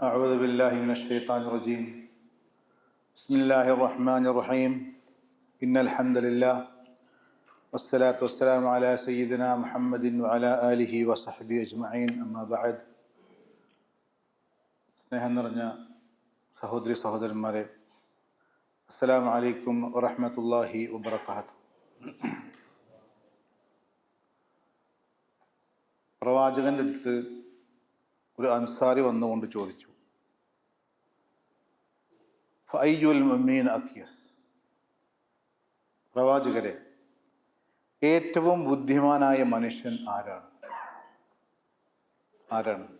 أعوذ بالله من الشيطان الرجيم بسم الله الرحمن الرحيم إن الحمد لله والصلاة والسلام على سيدنا محمد وعلى آله وصحبه أجمعين أما بعد സ്നേഹം നിറഞ്ഞ സഹോദരി സഹോദരന്മാരെ അസ്സലാമു അലൈക്കും വറഹ്മത്തുള്ളാഹി വബറകാതുഹു പ്രവാചകന്റെ അടുത്ത് ഒരു അൻസാരി വന്നുകൊണ്ട് ചോദിച്ചു. ഫൈജുൽ മമ്മീൻ അക്കിയസ് പ്രവാചകരെ ഏറ്റവും ബുദ്ധിമാനായ മനുഷ്യൻ ആരാണ്? ആരാണ്?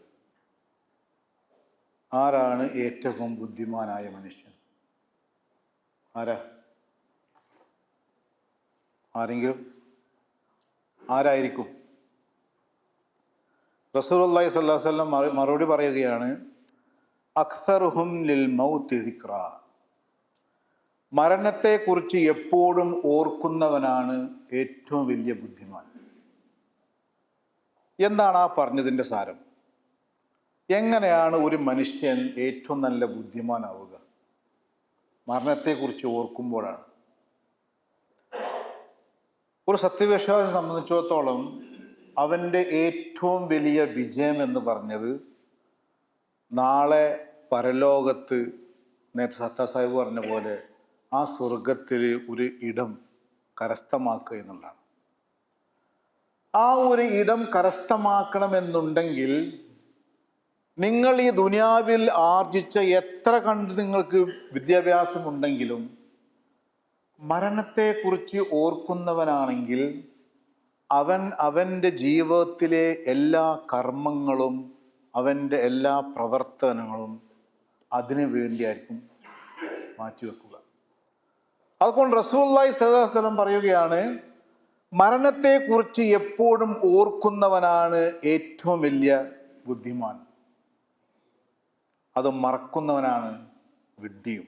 ആരാണ് ഏറ്റവും ബുദ്ധിമാനായ മനുഷ്യൻ? ആരാ? ആരെങ്കിലും? ആരായിരിക്കും? റസൂലുള്ളാഹി സ്വല്ലല്ലാഹു വല്ലം മറുപടി പറയുകയാണ് അക്സറുഹും ലിൽ മൗത്തിക്ര മരണത്തെക്കുറിച്ച് എപ്പോഴും ഓർക്കുന്നവനാണ് ഏറ്റവും വലിയ ബുദ്ധിമാൻ. എന്താണ് ആ പറഞ്ഞതിന്റെ സാരം? എങ്ങനെയാണ് ഒരു മനുഷ്യൻ ഏറ്റവും നല്ല ബുദ്ധിമാനാവുക? മരണത്തെക്കുറിച്ച് ഓർക്കുമ്പോഴാണ്. ഒരു സത്യവിശ്വാസം സംബന്ധിച്ചിടത്തോളം അവന്റെ ഏറ്റവും വലിയ വിജയം എന്ന് പറഞ്ഞത് നാളെ പരലോകത്ത് നേരത്തെ സത്താ സാഹിബ് പറഞ്ഞ പോലെ ആ സ്വർഗത്തിൽ ഒരു ഇടം കരസ്ഥമാക്കുക എന്നുള്ളതാണ്. ആ ഒരു ഇടം കരസ്ഥമാക്കണമെന്നുണ്ടെങ്കിൽ നിങ്ങൾ ഈ ദുനിയാവിൽ ആർജിച്ച എത്ര കണ്ട് നിങ്ങൾക്ക് വിദ്യാഭ്യാസമുണ്ടെങ്കിലും മരണത്തെക്കുറിച്ച് ഓർക്കുന്നവനാണെങ്കിൽ അവൻ അവന്റെ ജീവിതത്തിലെ എല്ലാ കർമ്മങ്ങളും അവന്റെ എല്ലാ പ്രവർത്തനങ്ങളും അതിനു വേണ്ടിയായിരിക്കും മാറ്റിവെക്കുക. അതുകൊണ്ട് റസൂല്ലായി സദാസ്ലം പറയുകയാണ് മരണത്തെക്കുറിച്ച് എപ്പോഴും ഓർക്കുന്നവനാണ് ഏറ്റവും വലിയ ബുദ്ധിമാൻ. അത് മറക്കുന്നവനാണ് വിഡ്ഢിയും.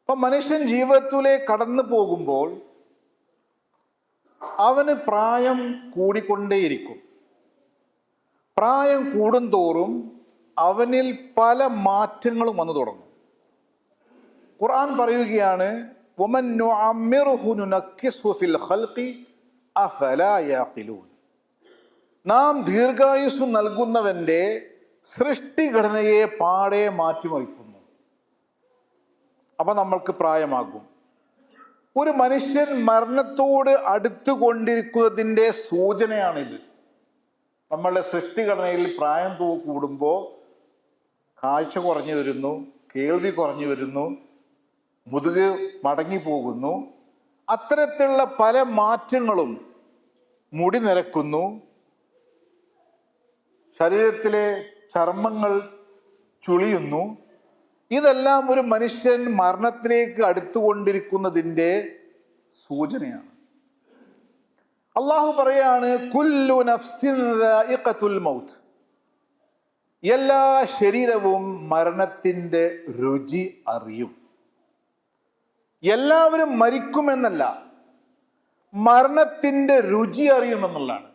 അപ്പം മനുഷ്യൻ ജീവിതത്തിലെ കടന്നു പോകുമ്പോൾ അവന് പ്രായം കൂടിക്കൊണ്ടേയിരിക്കും. പ്രായം കൂടുന്തോറും അവനിൽ പല മാറ്റങ്ങളും വന്നു തുടങ്ങും. ഖുർആൻ പറയുകയാണ്. നാം ദീർഘായുസ് നൽകുന്നവന്റെ സൃഷ്ടിഘടനയെ പാടെ മാറ്റിമറിക്കുന്നു. അപ്പം നമ്മൾക്ക് പ്രായമാകും. ഒരു മനുഷ്യൻ മരണത്തോട് അടുത്തുകൊണ്ടിരിക്കുന്നതിന്റെ സൂചനയാണിത്. നമ്മളുടെ സൃഷ്ടിഘടനയിൽ പ്രായം തൂ കൂടുമ്പോൾ കാഴ്ച കുറഞ്ഞു വരുന്നു കേൾവി കുറഞ്ഞു വരുന്നു മുതുക് മടങ്ങി പോകുന്നു. അത്തരത്തിലുള്ള പല മാറ്റങ്ങളും മുടി നിരക്കുന്നു. ശരീരത്തിലെ ചർമ്മങ്ങൾ ചുളിയുന്നു. ഇതെല്ലാം ഒരു മനുഷ്യൻ മരണത്തിലേക്ക് അടുത്തുകൊണ്ടിരിക്കുന്നതിന്റെ സൂചനയാണ്. അള്ളാഹു പറയാണ് കുല്ലു നഫ്സിൻ മൗത്ത്. എല്ലാ ശരീരവും മരണത്തിന്റെ രുചി അറിയും. എല്ലാവരും മരിക്കുമെന്നല്ല മരണത്തിന്റെ രുചി അറിയുമെന്നുള്ളതാണ്.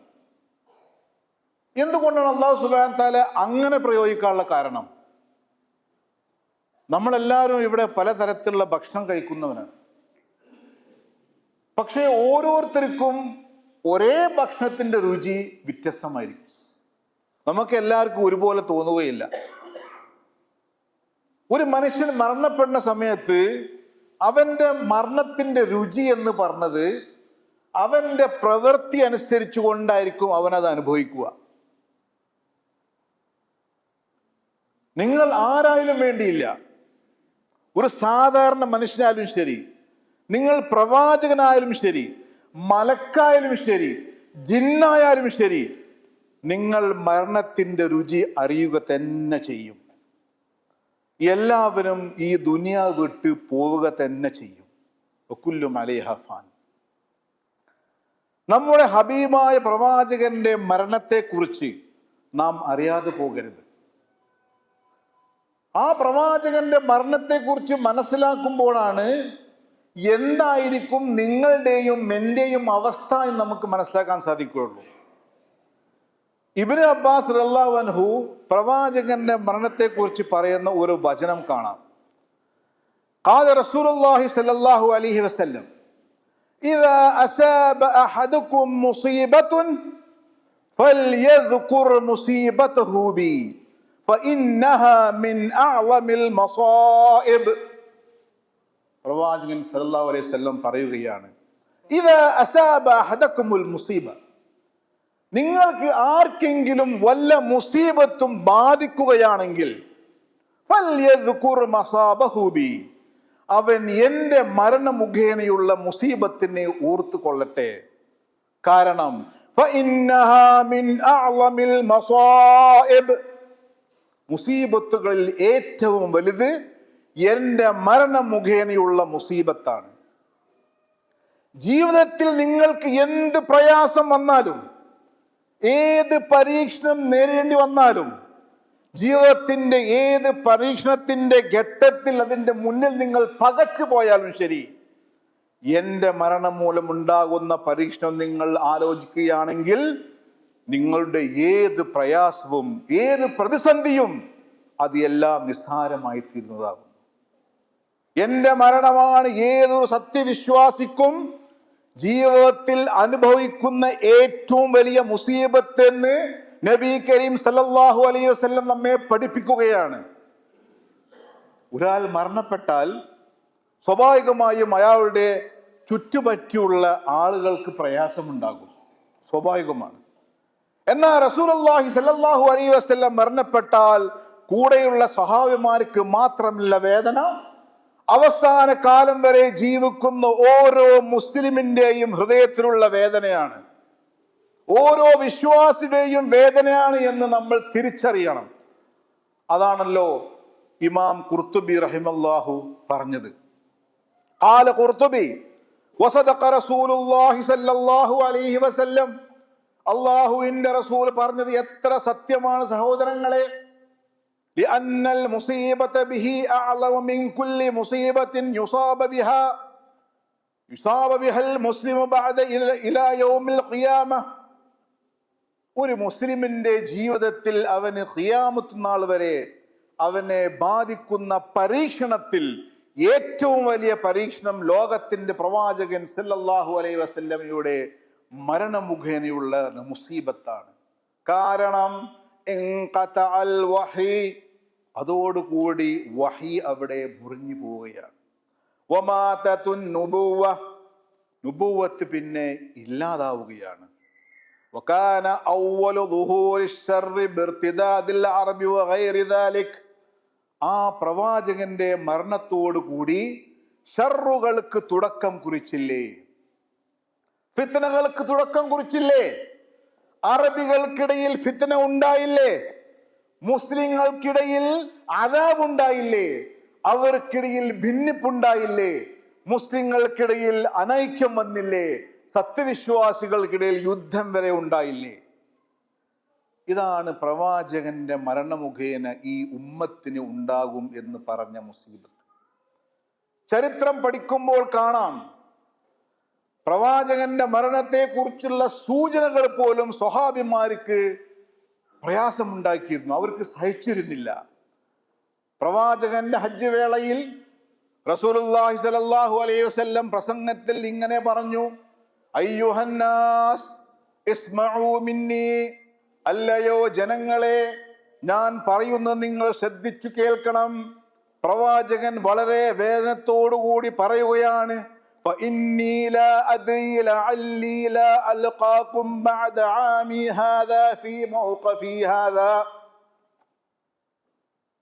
എന്തുകൊണ്ടാണ് അള്ളാഹു സുബാൻ താല അങ്ങനെ പ്രയോഗിക്കാനുള്ള കാരണം? നമ്മളെല്ലാവരും ഇവിടെ പലതരത്തിലുള്ള ഭക്ഷണം കഴിക്കുന്നവനാണ് പക്ഷേ ഓരോരുത്തർക്കും ഒരേ ഭക്ഷണത്തിന്റെ രുചി വ്യത്യസ്തമായിരിക്കും. നമുക്ക് എല്ലാവർക്കും ഒരുപോലെ തോന്നുകയില്ല. ഒരു മനുഷ്യൻ മരണപ്പെടുന്ന സമയത്ത് അവന്റെ മരണത്തിന്റെ രുചി എന്ന് പറഞ്ഞത് അവന്റെ പ്രവൃത്തി അനുസരിച്ചു കൊണ്ടായിരിക്കും അവനത് അനുഭവിക്കുക. നിങ്ങൾ ആരായാലും വേണ്ടിയില്ല. ഒരു സാധാരണ മനുഷ്യനായാലും ശരി നിങ്ങൾ പ്രവാചകനായാലും ശരി മലക്കായാലും ശരി ജിന്നായാലും ശരി നിങ്ങൾ മരണത്തിന്റെ രുചി അറിയുക തന്നെ ചെയ്യും. എല്ലാവരും ഈ ദുനിയ വിട്ട് പോവുക തന്നെ ചെയ്യും. ഒക്കുല്ലു മലൈഹ ഫാൻ. നമ്മുടെ ഹബീബായ പ്രവാചകന്റെ മരണത്തെക്കുറിച്ച് നാം അറിയാതെ പോകരുത്. ആ പ്രവാചകന്റെ മരണത്തെക്കുറിച്ച് മനസ്സിലാക്കുമ്പോഴാണ് എന്തായിരിക്കും നിങ്ങളുടെയും എൻ്റെയും അവസ്ഥ എന്ന് നമുക്ക് മനസ്സിലാക്കാൻ സാധിക്കുകയുള്ളൂ ഇബിന് അബ്ബാസ് റല്ലാഹു പ്രവാചകന്റെ മരണത്തെക്കുറിച്ച് പറയുന്ന ഒരു വചനം കാണാം قال رسول الله صلى الله عليه وسلم إذا أصاب أحدكم مصيبة فليذكر مصيبته بي പ്രവാചകൻ സല്ലാ അലൈഹി വസല്ലം പറയുകയാണ് ഇത് അസാബ അഹദക്കുമുൽ മുസീബ. നിങ്ങൾക്ക് ആർക്കെങ്കിലും വല്ല മുസീബത്തും ബാധിക്കുകയാണെങ്കിൽ. അവൻ എന്റെ മരണ മുഖേനയുള്ള മുസീബത്തിനെ ഓർത്തു കൊള്ളട്ടെ കാരണം മുസീബത്തുകളിൽ ഏറ്റവും വലുത് എന്റെ മരണ മുഖേനയുള്ള മുസീബത്താണ്. ജീവിതത്തിൽ നിങ്ങൾക്ക് എന്ത് പ്രയാസം വന്നാലും ഏത് പരീക്ഷണം നേരിടേണ്ടി വന്നാലും ജീവിതത്തിന്റെ ഏത് പരീക്ഷണത്തിന്റെ ഘട്ടത്തിൽ അതിന്റെ മുന്നിൽ നിങ്ങൾ പകച്ചു പോയാലും ശരി എന്റെ മരണം മൂലം ഉണ്ടാകുന്ന പരീക്ഷണം നിങ്ങൾ ആലോചിക്കുകയാണെങ്കിൽ നിങ്ങളുടെ ഏത് പ്രയാസവും ഏത് പ്രതിസന്ധിയും അത് എല്ലാം നിസ്സാരമായി തീരുന്നതാകും എന്റെ മരണമാണ് ഏതൊരു സത്യവിശ്വാസിക്കും ജീവിതത്തിൽ അനുഭവിക്കുന്ന ഏറ്റവും വലിയ മുസീബത്ത് എന്ന് നബി കരീം സല്ലാഹു അലൈഹി വസ്ലം നമ്മെ പഠിപ്പിക്കുകയാണ്. ഒരാൾ മരണപ്പെട്ടാൽ സ്വാഭാവികമായും അയാളുടെ ചുറ്റുപറ്റിയുള്ള ആളുകൾക്ക് പ്രയാസമുണ്ടാകും. സ്വാഭാവികമാണ്. എന്നാൽ റസൂൽ അള്ളാഹി സല്ലാഹു അലൈ വസ്ല്ലാം മരണപ്പെട്ടാൽ കൂടെയുള്ള സ്വഹാവിമാർക്ക് മാത്രമല്ല വേദന? അവസാന കാലം വരെ ജീവിക്കുന്ന ഓരോ മുസ്ലിമിന്റെയും ഹൃദയത്തിലുള്ള വേദനയാണ്. ഓരോ വിശ്വാസിയുടെയും വേദനയാണ് എന്ന് നമ്മൾ തിരിച്ചറിയണം. അതാണല്ലോ ഇമാം കുർത്തുബി റഹിമല്ലാഹു പറഞ്ഞത്. കാല കുർത്തുബി വസദ റസൂലുള്ളാഹി സല്ലല്ലാഹു അലൈഹി വസല്ലം അള്ളാഹുവിന്റെ റസൂൽ പറഞ്ഞത് എത്ര സത്യമാണ് സഹോദരങ്ങളെ? ഒരു മുസ്ലിമിന്റെ ജീവിതത്തിൽ അവന് ഖിയാമത്ത് നാൾ വരെ അവനെ ബാധിക്കുന്ന പരീക്ഷണത്തിൽ ഏറ്റവും വലിയ പരീക്ഷണം ലോകത്തിന്റെ പ്രവാചകൻ സല്ലല്ലാഹു അലൈഹി വസല്ലമയുടെ മരണമുഖേനയുള്ള മുസീബത്താണ് കാരണം ഇൻഖതഅൽ വഹി അതോടുകൂടി വഹി അവിടെ മുറിഞ്ഞു പോവുകയാണ് വമാതത്തുൻ നുബുവ നുബുവത്ത് പിന്നെ ഇല്ലാതാവുകയാണ് وكان أول ظهور الشر بارتداد العرب وغير ذلك ആ പ്രവാചകന്റെ മരണത്തോടു കൂടി ഷറുകൾക്ക് തുടക്കം കുറിച്ചില്ലേ ഫിത്തനകൾക്ക് തുടക്കം കുറിച്ചില്ലേ? അറബികൾക്കിടയിൽ ഫിത്തന ഉണ്ടായില്ലേ? മുസ്ലിങ്ങൾക്കിടയിൽ അതാവുണ്ടായില്ലേ അവർക്കിടയിൽ ഭിന്നിപ്പുണ്ടായില്ലേ? മുസ്ലിങ്ങൾക്കിടയിൽ അനൈക്യം വന്നില്ലേ? സത്യവിശ്വാസികൾക്കിടയിൽ യുദ്ധം വരെ ഉണ്ടായില്ലേ? ഇതാണ് പ്രവാചകന്റെ മരണമുഖേന ഈ ഉമ്മത്തിന് ഉണ്ടാകും എന്ന് പറഞ്ഞ മുസീബത്ത്. ചരിത്രം പഠിക്കുമ്പോൾ കാണാം. പ്രവാചകന്റെ മരണത്തെക്കുറിച്ചുള്ള സൂചനകൾ പോലും സ്വഹാബിമാർക്ക് പ്രയാസമുണ്ടാക്കിയിരുന്നു. അവർക്ക് സഹിച്ചിരുന്നില്ല. പ്രവാചകന്റെ ഹജ്ജ് വേളയിൽ റസൂലുള്ളാഹി സ്വല്ലല്ലാഹു അലൈഹി വസല്ലം പ്രസംഗത്തിൽ ഇങ്ങനെ പറഞ്ഞു അയ്യുഹന്നാസ് മിന്നി അല്ലയോ ജനങ്ങളെ ഞാൻ പറയുന്നത് നിങ്ങൾ ശ്രദ്ധിച്ചു കേൾക്കണം. പ്രവാചകൻ വളരെ വേദനത്തോടുകൂടി പറയുകയാണ് فإني لا أدري لعلي لا ألقاكم بعد عامي هذا في موقفي هذا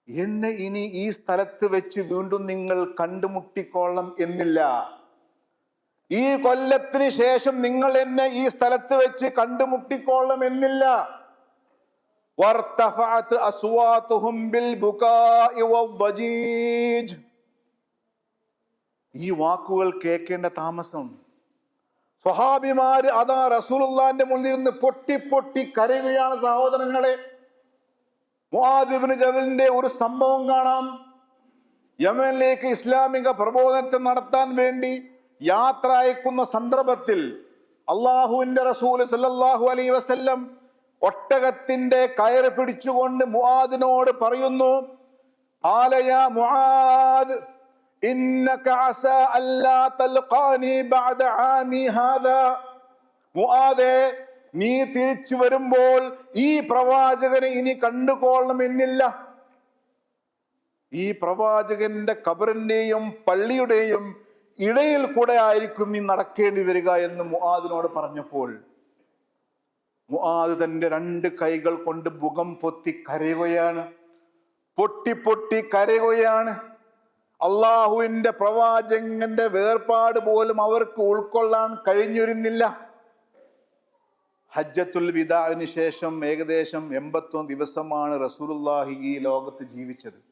എന്നെ ഇനി ഈ സ്ഥലത്ത് വെച്ച് വീണ്ടും നിങ്ങൾ കണ്ടുമുട്ടിക്കൊള്ളണം എന്നില്ല ഈ കൊല്ലത്തിന് ശേഷം നിങ്ങൾ എന്നെ ഈ സ്ഥലത്ത് വെച്ച് കണ്ടുമുട്ടിക്കൊള്ളണം എന്നില്ല وارتفعت أصواتهم بالبكاء والضجيج ഈ വാക്കുകൾ കേൾക്കേണ്ട താമസം സ്വഹാബിമാര് അതാ റസൂലുള്ളാന്റെ മുന്നിൽ നിന്ന് പൊട്ടി പൊട്ടി കരയുകയാണ് സഹോദരങ്ങളെ. ജവലിന്റെ ഒരു സംഭവം കാണാം. യമനിലേക്ക് ഇസ്ലാമിക പ്രബോധനത്തെ നടത്താൻ വേണ്ടി യാത്ര അയക്കുന്ന സന്ദർഭത്തിൽ അള്ളാഹുവിന്റെ റസൂൽ സല്ലാഹു അലൈ വസല്ലം ഒട്ടകത്തിന്റെ കയറ് പിടിച്ചുകൊണ്ട് മുഹാദിനോട് പറയുന്നു ആലയ മുആദ് ഇന്നക അസ അല്ലാ തൽഖാനി ബഅദ ആമി ഹാദാ. മുആദേ നീ തിരിച്ചു വരുമ്പോൾ ഈ പ്രവാചകനെ ഇനി കണ്ടുകൊള്ളണമെന്നില്ല ഈ പ്രവാചകന്റെ കബറിന്റെയും പള്ളിയുടെയും ഇടയിൽ കൂടെ ആയിരിക്കും നീ നടക്കേണ്ടി വരിക എന്ന് മുആദിനോട് പറഞ്ഞപ്പോൾ മുആദ് തന്റെ രണ്ട് കൈകൾ കൊണ്ട് മുഖം പൊത്തി കരയുകയാണ്. പൊട്ടി പൊട്ടി കരയുകയാണ്. അള്ളാഹുവിന്റെ പ്രവാചകന്റെ വേർപാട് പോലും അവർക്ക് ഉൾക്കൊള്ളാൻ കഴിഞ്ഞിരുന്നില്ല. ഹജ്ജത്തുൽ വിദാവിന് ശേഷം ഏകദേശം എൺപത്തൊന്ന് ദിവസമാണ് റസൂലുള്ളാഹി ഈ ലോകത്ത് ജീവിച്ചത്.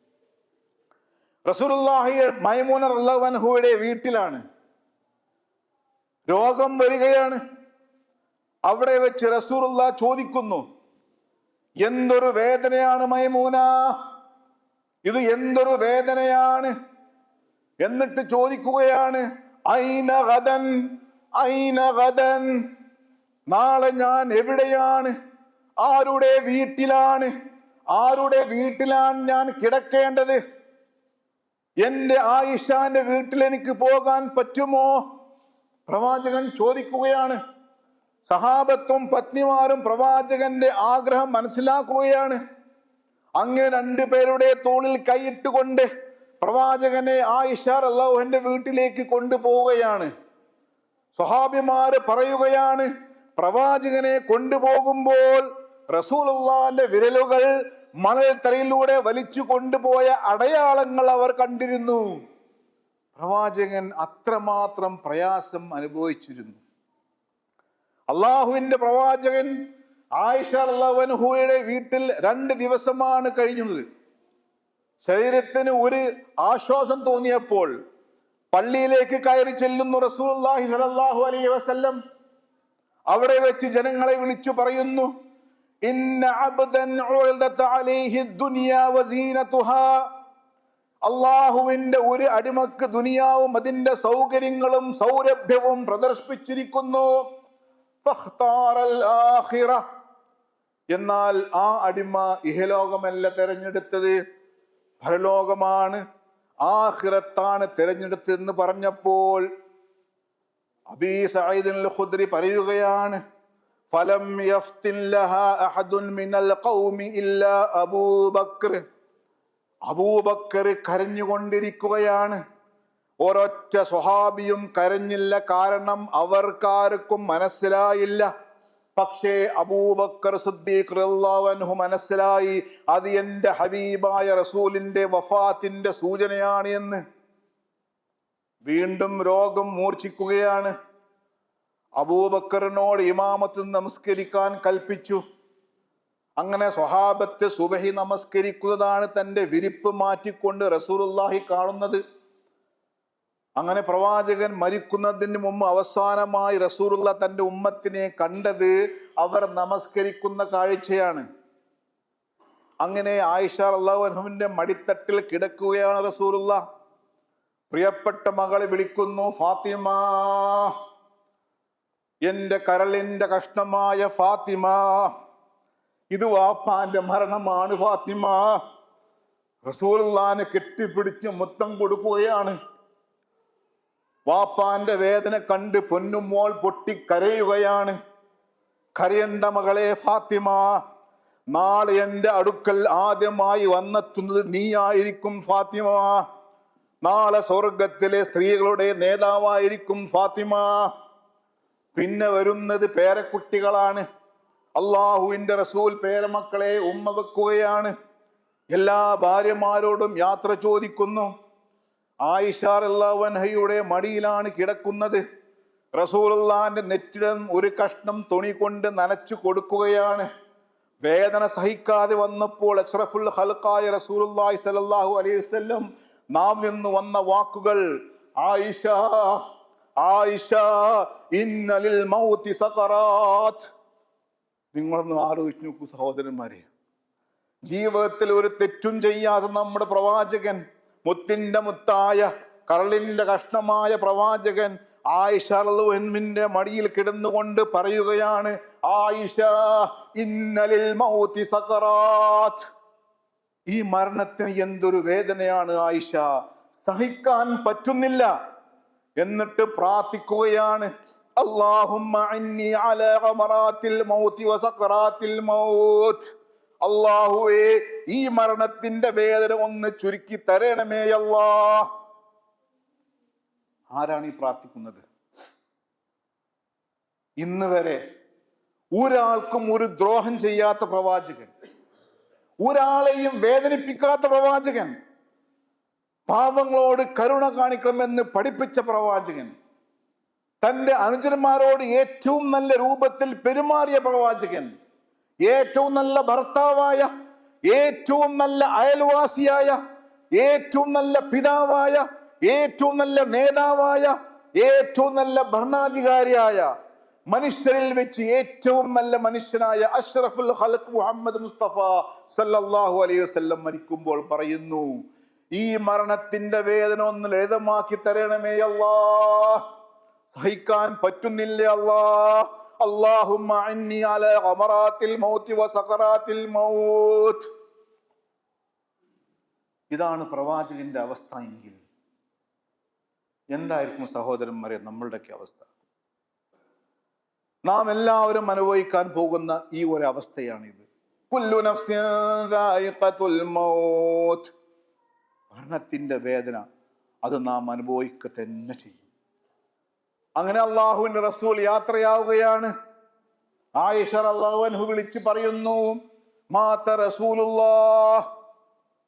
റസൂലുല്ലാഹി മൈമൂന അള്ളവൻഹുവിടെ വീട്ടിലാണ്. രോഗം വരികയാണ്. അവിടെ വെച്ച് റസൂലുള്ള ചോദിക്കുന്നു എന്തൊരു വേദനയാണ് മൈമൂന? ഇത് എന്തൊരു വേദനയാണ്? എന്നിട്ട് ചോദിക്കുകയാണ് ഐനഗതൻ ഐനഗതൻ നാളെ ഞാൻ എവിടെയാണ്? ആരുടെ വീട്ടിലാണ്? ആരുടെ വീട്ടിലാണ് ഞാൻ കിടക്കേണ്ടത്? എന്റെ ആയിഷാന്റെ വീട്ടിൽ എനിക്ക് പോകാൻ പറ്റുമോ? പ്രവാചകൻ ചോദിക്കുകയാണ്. സഹാബത്തും പത്നിമാരും പ്രവാചകന്റെ ആഗ്രഹം മനസ്സിലാക്കുകയാണ്. അങ്ങനെ രണ്ടുപേരുടെ തോളിൽ കൈയിട്ടുകൊണ്ട് പ്രവാചകനെ ആ ഇഷാർ അള്ളാഹുവിന്റെ വീട്ടിലേക്ക് കൊണ്ടുപോവുകയാണ്. സ്വഹാബിമാര് പറയുകയാണ് പ്രവാചകനെ കൊണ്ടുപോകുമ്പോൾ റസൂലുള്ളാന്റെ വിരലുകൾ മണൽത്തറയിലൂടെ വലിച്ചു കൊണ്ടുപോയ അടയാളങ്ങൾ അവർ കണ്ടിരുന്നു. പ്രവാചകൻ അത്രമാത്രം പ്രയാസം അനുഭവിച്ചിരുന്നു. അള്ളാഹുവിന്റെ പ്രവാചകൻ ആയിഷ വീട്ടിൽ രണ്ട് ദിവസമാണ് കഴിഞ്ഞത്. ശരീരത്തിന് ഒരു ആശ്വാസം തോന്നിയപ്പോൾ പള്ളിയിലേക്ക് കയറി ചെല്ലുന്നു റസൂലുള്ളാഹി സ്വല്ലല്ലാഹു അലൈഹി വസല്ലം. അവിടെ വെച്ച് ജനങ്ങളെ വിളിച്ചു പറയുന്നു അള്ളാഹുവിന്റെ ഒരു അടിമക്ക് ദുനിയാവും അതിന്റെ സൗകര്യങ്ങളും സൗരഭ്യവും പ്രദർശിപ്പിച്ചിരിക്കുന്നു. എന്നാൽ ആ അടിമ ഇഹലോകമല്ല തെരഞ്ഞെടുത്തത്. പരലോകമാണ്. ആഖിറത്താണ് തെരഞ്ഞെടുത്തതെന്ന് പറഞ്ഞപ്പോൾ അബീ ഖുദ്രി പറയുകയാണ് ഫലം അഹദുൻ മിനൽ ഖൗമി ഇല്ലാ അബൂബക്കർ അബൂബക്കർ കരഞ്ഞുകൊണ്ടിരിക്കുകയാണ്. ഒരൊറ്റ സ്വഹാബിയും കരഞ്ഞില്ല കാരണം അവർക്കാർക്കും മനസ്സിലായില്ല. പക്ഷേ അബൂബക്കർ സിദ്ദീഖ് അൻഹു മനസ്സിലായി അത് എന്റെ ഹബീബായ റസൂലിന്റെ വഫാത്തിന്റെ സൂചനയാണ് എന്ന്. വീണ്ടും രോഗം മൂർച്ഛിക്കുകയാണ്. അബൂബക്കറിനോട് ഇമാമത്ത് നമസ്കരിക്കാൻ കൽപ്പിച്ചു. അങ്ങനെ സ്വഹാബത്ത് സുബഹി നമസ്കരിക്കുന്നതാണ് തന്റെ വിരിപ്പ് മാറ്റിക്കൊണ്ട് റസൂലുള്ളാഹി കാണുന്നത്. അങ്ങനെ പ്രവാചകൻ മരിക്കുന്നതിന് മുമ്പ് അവസാനമായി റസൂറുള്ള തന്റെ ഉമ്മത്തിനെ കണ്ടത് അവർ നമസ്കരിക്കുന്ന കാഴ്ചയാണ്. അങ്ങനെ ആയിഷ അള്ളാഹുഹുവിന്റെ മടിത്തട്ടിൽ കിടക്കുകയാണ് റസൂറുള്ള പ്രിയപ്പെട്ട മകളെ വിളിക്കുന്നു ഫാത്തിമ. എന്റെ കരളിന്റെ കഷ്ണമായ ഫാത്തിമ. ഇത് വാപ്പാന്റെ മരണമാണ് ഫാത്തിമ. റസൂലുള്ളാനെ കെട്ടിപ്പിടിച്ച് മുത്തം കൊടുക്കുകയാണ്. വാപ്പാന്റെ വേദന കണ്ട് പൊന്നുമോൾ പൊട്ടി കരയുകയാണ്. കരയണ്ട മകളെ ഫാത്തിമ നാളെ എന്റെ അടുക്കൽ ആദ്യമായി വന്നെത്തുന്നത് നീയായിരിക്കും ഫാത്തിമ. നാളെ സ്വർഗത്തിലെ സ്ത്രീകളുടെ നേതാവായിരിക്കും ഫാത്തിമ. പിന്നെ വരുന്നത് പേരക്കുട്ടികളാണ്. അള്ളാഹുവിന്റെ റസൂൽ പേരമക്കളെ ഉമ്മ വെക്കുകയാണ്. എല്ലാ ഭാര്യമാരോടും യാത്ര ചോദിക്കുന്നു. ആയിഷാർ അള്ളാഹുവൻഹയുടെ മടിയിലാണ് കിടക്കുന്നത്. റസൂലുള്ളാന്റെ നെറ്റിടം ഒരു കഷ്ണം തുണി കൊണ്ട് നനച്ചു കൊടുക്കുകയാണ്. വേദന സഹിക്കാതെ വന്നപ്പോൾ അഷ്റഫുൽ ഹൽക്കായ റസൂലുള്ളാഹി സ്വല്ലല്ലാഹു അലൈഹി വസല്ലം നാം നിന്ന് വന്ന വാക്കുകൾ ആയിഷ ആയിഷ ഇന്നലിൽ സഖറാത്ത്. നിങ്ങളൊന്ന് ആലോചിച്ച് നോക്കൂ സഹോദരന്മാരെ. ജീവിതത്തിൽ ഒരു തെറ്റും ചെയ്യാതെ നമ്മുടെ പ്രവാചകൻ മുത്തിന്റെ മുത്തായ കരളിന്റെ കഷ്ണമായ പ്രവാചകൻ ആയിഷ റളിയല്ലാഹുവിന്റെ മടിയിൽ കിടന്നുകൊണ്ട് പറയുകയാണ് ആയിഷ ഇന്നലിൽ മൗതി സക്കറാത്ത് ഈ മരണത്തിന് എന്തൊരു വേദനയാണ് ആയിഷ. സഹിക്കാൻ പറ്റുന്നില്ല. എന്നിട്ട് പ്രാർത്ഥിക്കുകയാണ് അല്ലാഹുമ്മ അന്നി അലാ മൗതി വസക്കറാത്തിൽ മൗത്ത്. അല്ലാഹുവേ ഈ മരണത്തിന്റെ വേദന ഒന്ന് ചുരുക്കി തരണമേ അല്ലാ. ആരാണ് ഈ പ്രാർത്ഥിക്കുന്നത്? ഇന്ന് വരെ ഒരാൾക്കും ഒരു ദ്രോഹം ചെയ്യാത്ത പ്രവാചകൻ ഒരാളെയും വേദനിപ്പിക്കാത്ത പ്രവാചകൻ പാവങ്ങളോട് കരുണ കാണിക്കണമെന്ന് പഠിപ്പിച്ച പ്രവാചകൻ തന്റെ അനുജന്മാരോട് ഏറ്റവും നല്ല രൂപത്തിൽ പെരുമാറിയ പ്രവാചകൻ ഏറ്റവും നല്ല ഭർത്താവായ ഏറ്റവും നല്ല അയൽവാസിയായ ഏറ്റവും നല്ല പിതാവായ ഏറ്റവും നല്ല നേതാവായ ഏറ്റവും നല്ല ഭരണാധികാരിയായ മനുഷ്യരിൽ വെച്ച് ഏറ്റവും നല്ല മനുഷ്യനായ അഷ്റഫുൽ ഖൽഖ് മുഹമ്മദ് മുസ്തഫ സല്ലാഹു അലൈഹി വസല്ലം മരിക്കുമ്പോൾ പറയുന്നു ഈ മരണത്തിന്റെ വേദന ഒന്ന് ലളിതമാക്കി തരണമേ അല്ലാ സഹിക്കാൻ പറ്റുന്നില്ല അല്ലാ ഇതാണ് പ്രവാചകന്റെ അവസ്ഥ എങ്കിൽ എന്തായിരിക്കും സഹോദരന്മാരെ നമ്മളുടെയൊക്കെ അവസ്ഥ? നാം എല്ലാവരും അനുഭവിക്കാൻ പോകുന്ന ഈ ഒരു അവസ്ഥയാണിത് മരണത്തിന്റെ വേദന അത് നാം അനുഭവിക്കുക തന്നെ ചെയ്യും. അങ്ങനെ അള്ളാഹുവിന്റെ റസൂൽ യാത്രയാവുകയാണ്. ആയിഷർ അള്ളാഹു വിളിച്ച് പറയുന്നു മാത്ത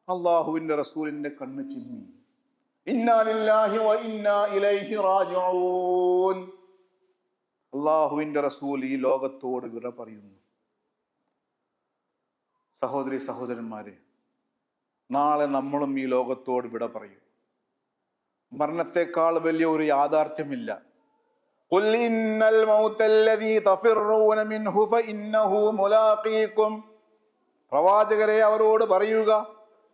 അള്ളാഹുവിന്റെ റസൂലിന്റെ കണ്ണ് ചിമ്മി. അള്ളാഹുവിന്റെ റസൂൽ ഈ ലോകത്തോട് വിട പറയുന്നു. സഹോദരി സഹോദരന്മാരെ നാളെ നമ്മളും ഈ ലോകത്തോട് വിട പറയും. മരണത്തെക്കാൾ വലിയ ഒരു യാഥാർത്ഥ്യമില്ല. قل إن الموت الذي تفرون منه فإنه ملاقيكم പ്രവാചകരെ അവരോട് പറയുക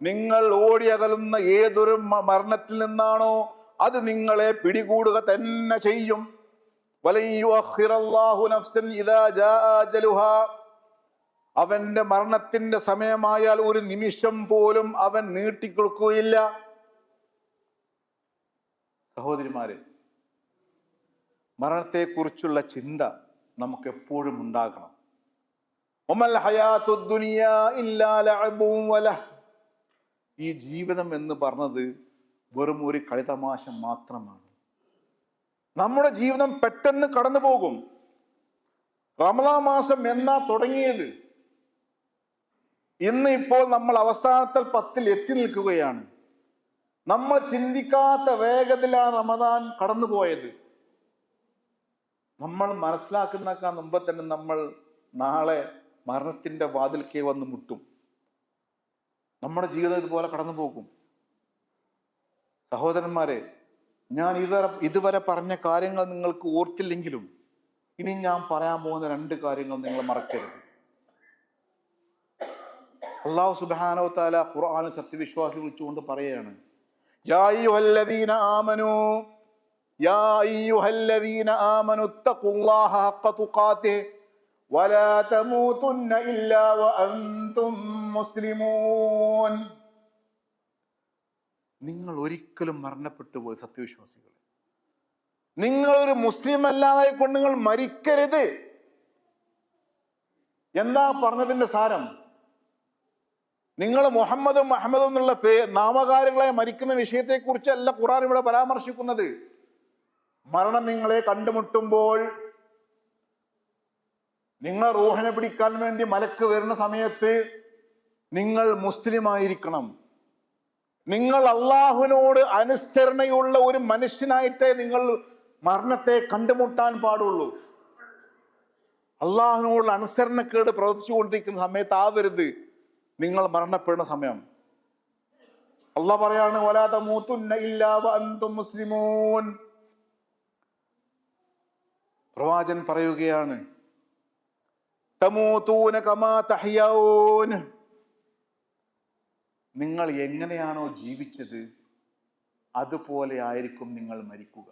നിങ്ങൾ ഓടിയകലുന്ന ഏതൊരു മ- മരണത്തിൽ നിന്നാണോ അത് നിങ്ങളെ പിടികൂടുക തന്നെ ചെയ്യും വലൻ യുഅഖിറല്ലാഹു നഫ്സൻ ഇദാ ജാഅ അജലുഹാ. അവന്റെ മരണത്തിന്റെ സമയമായാൽ ഒരു നിമിഷം പോലും അവൻ നീട്ടിക്കൊടുക്കുകയില്ല സഹോദരിമാരെ മരണത്തെക്കുറിച്ചുള്ള ചിന്ത നമുക്ക് എപ്പോഴും ഉണ്ടാകണം. ഈ ജീവിതം എന്ന് പറഞ്ഞത് വെറും ഒരു കളിതമാശ മാത്രമാണ്. നമ്മുടെ ജീവിതം പെട്ടെന്ന് കടന്നു പോകും. റമദാ മാസം എന്നാ തുടങ്ങിയത്? ഇന്ന് ഇപ്പോൾ നമ്മൾ അവസാനത്തിൽ പത്തിൽ എത്തി നിൽക്കുകയാണ്. നമ്മൾ ചിന്തിക്കാത്ത വേഗത്തിലാണ് റമദാൻ കടന്നുപോയത്. നമ്മൾ മനസ്സിലാക്കുന്നതിനേക്കാൾ മുമ്പ് തന്നെ നമ്മൾ നാളെ മരണത്തിന്റെ വാതിൽക്കേ വന്ന് മുട്ടും. നമ്മുടെ ജീവിതം ഇതുപോലെ കടന്നു പോകും. സഹോദരന്മാരെ ഞാൻ ഇതുവരെ ഇതുവരെ പറഞ്ഞ കാര്യങ്ങൾ നിങ്ങൾക്ക് ഓർത്തില്ലെങ്കിലും ഇനി ഞാൻ പറയാൻ പോകുന്ന രണ്ട് കാര്യങ്ങൾ നിങ്ങൾ മറക്കരുത്. അള്ളാഹു സുബാനോ താല ഖുർആാനും സത്യവിശ്വാസി വിളിച്ചുകൊണ്ട് പറയുകയാണ് യാ അയ്യുഹല്ലദീന ആമനൂ യാ آمنوا اتقوا الله حق تقاته ولا تموتن إلا وأنتم مسلمون നിങ്ങൾ ഒരിക്കലും മരണപ്പെട്ടു പോയി സത്യവിശ്വാസികൾ നിങ്ങൾ ഒരു മുസ്ലിം അല്ലാതെ കൊണ്ട് നിങ്ങൾ മരിക്കരുത്. എന്താ പറഞ്ഞതിന്റെ സാരം? നിങ്ങൾ മുഹമ്മദും അഹമ്മദും എന്നുള്ള പേ നാമകാരികളെ മരിക്കുന്ന വിഷയത്തെക്കുറിച്ചല്ല ഖുറാൻ ഇവിടെ പരാമർശിക്കുന്നത്. മരണം നിങ്ങളെ കണ്ടുമുട്ടുമ്പോൾ നിങ്ങൾ റൂഹനെ പിടിക്കാൻ വേണ്ടി മലക്ക് വരുന്ന സമയത്ത് നിങ്ങൾ മുസ്ലിം ആയിരിക്കണം നിങ്ങൾ അള്ളാഹുവിനോട് അനുസരണയുള്ള ഒരു മനുഷ്യനായിട്ടേ നിങ്ങൾ മരണത്തെ കണ്ടുമുട്ടാൻ പാടുള്ളൂ. അള്ളാഹുവിനോട് അനുസരണക്കേട് പ്രവർത്തിച്ചുകൊണ്ടിരിക്കുന്ന സമയത്ത് ആവരുത് നിങ്ങൾ മരണപ്പെടുന്ന സമയം. അള്ളാഹ് പറയാണ് വലാത അന്തും മുസ്ലിമൂൻ. പ്രവാചൻ പറയുകയാണ് നിങ്ങൾ എങ്ങനെയാണോ ജീവിച്ചത് അതുപോലെ ആയിരിക്കും നിങ്ങൾ മരിക്കുക.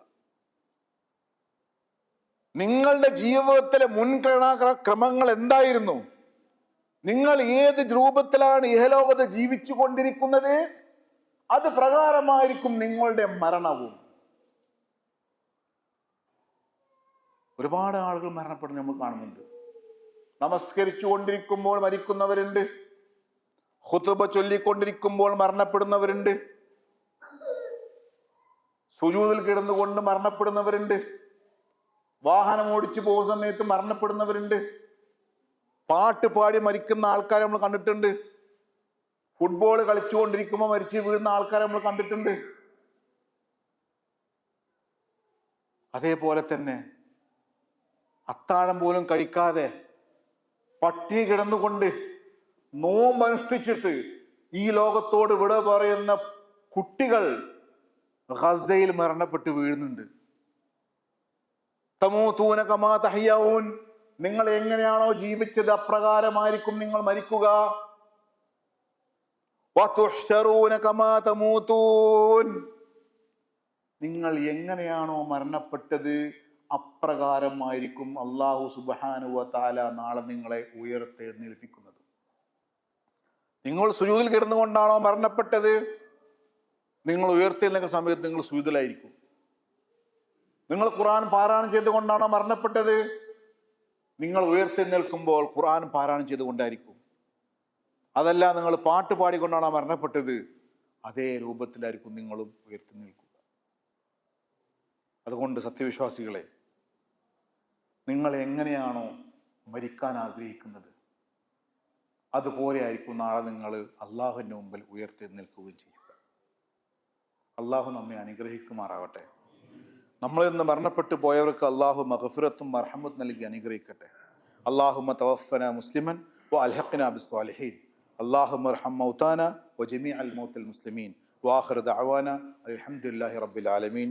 നിങ്ങളുടെ ജീവിതത്തിലെ മുൻഗണനാ ക്രമങ്ങൾ എന്തായിരുന്നു? നിങ്ങൾ ഏത് രൂപത്തിലാണ് ഇഹലോകത്ത് ജീവിച്ചു കൊണ്ടിരിക്കുന്നത് അത് പ്രകാരമായിരിക്കും നിങ്ങളുടെ മരണവും. ഒരുപാട് ആളുകൾ മരണപ്പെടുന്ന നമ്മൾ കാണുന്നുണ്ട്. നമസ്കരിച്ചു കൊണ്ടിരിക്കുമ്പോൾ മരിക്കുന്നവരുണ്ട്. ഹുതുബ ചൊല്ലിക്കൊണ്ടിരിക്കുമ്പോൾ മരണപ്പെടുന്നവരുണ്ട്. സുജൂതിൽ കിടന്നുകൊണ്ട് മരണപ്പെടുന്നവരുണ്ട്. വാഹനം ഓടിച്ചു പോകുന്ന സമയത്ത് മരണപ്പെടുന്നവരുണ്ട്. പാട്ട് പാടി മരിക്കുന്ന ആൾക്കാരെ നമ്മൾ കണ്ടിട്ടുണ്ട്. ഫുട്ബോൾ കളിച്ചുകൊണ്ടിരിക്കുമ്പോൾ മരിച്ചു വീഴുന്ന ആൾക്കാരെ നമ്മൾ കണ്ടിട്ടുണ്ട്. അതേപോലെ തന്നെ അത്താഴം പോലും കഴിക്കാതെ പട്ടി കിടന്നുകൊണ്ട് നോമ്പനുഷ്ഠിച്ചിട്ട് ഈ ലോകത്തോട് വിട പറയുന്ന കുട്ടികൾ ഗസയിൽ മരണപ്പെട്ട് വീഴുന്നുണ്ട്. തമൂത്തൂന കമാ തഹയ്യാവൂൻ നിങ്ങൾ എങ്ങനെയാണോ ജീവിച്ചത് അപ്രകാരമായിരിക്കും നിങ്ങൾ മരിക്കുക. നിങ്ങൾ എങ്ങനെയാണോ മരണപ്പെട്ടത്? അപ്രകാരമായിരിക്കും അള്ളാഹു സുബാനുവ താല നാളെ നിങ്ങളെ ഉയർത്തെഴുന്നേൽപ്പിക്കുന്നത്. നിങ്ങൾ സുജൂതിൽ കിടന്നുകൊണ്ടാണോ മരണപ്പെട്ടത്? നിങ്ങൾ ഉയർത്തെഴുന്നേൽക്കുന്ന സമയത്ത് നിങ്ങൾ സുജൂതിലായിരിക്കും. നിങ്ങൾ ഖുർആൻ പാരായണം ചെയ്തുകൊണ്ടാണോ മരണപ്പെട്ടത്? നിങ്ങൾ ഉയർത്തെഴുന്നേൽക്കുമ്പോൾ ഖുർആൻ പാരായണം ചെയ്തുകൊണ്ടായിരിക്കും. അതല്ല നിങ്ങൾ പാട്ട് പാടിക്കൊണ്ടാണോ മരണപ്പെട്ടത്? അതേ രൂപത്തിലായിരിക്കും നിങ്ങളും ഉയർത്തി നിൽക്കുക അതുകൊണ്ട് സത്യവിശ്വാസികളെ നിങ്ങൾ എങ്ങനെയാണോ മരിക്കാൻ ആഗ്രഹിക്കുന്നത്? അതുപോലെ ആയിരിക്കും നാളെ നിങ്ങൾ അള്ളാഹുവിന്റെ മുമ്പിൽ ഉയർത്തി നിൽക്കുകയും ചെയ്യുക. അള്ളാഹു നമ്മെ അനുഗ്രഹിക്കുമാറാകട്ടെ നമ്മളിൽ നിന്ന് മരണപ്പെട്ടു പോയവർക്ക് അള്ളാഹു മഹഫുരത്തും മർഹമത്തും നൽകി അനുഗ്രഹിക്കട്ടെ. അള്ളാഹുമ തവഫന മുസ്ലിമൻ ഓ അൽഹഖിന ബിസ്വാലിഹീൻ. അള്ളാഹു മർഹം മൗത്താന വ ജമി അൽ മൗത്തൽ മുസ്ലിമീൻ. വാഹർ ദഅവാന അലഹമുല്ലാഹി റബ്ബിൽ ആലമീൻ.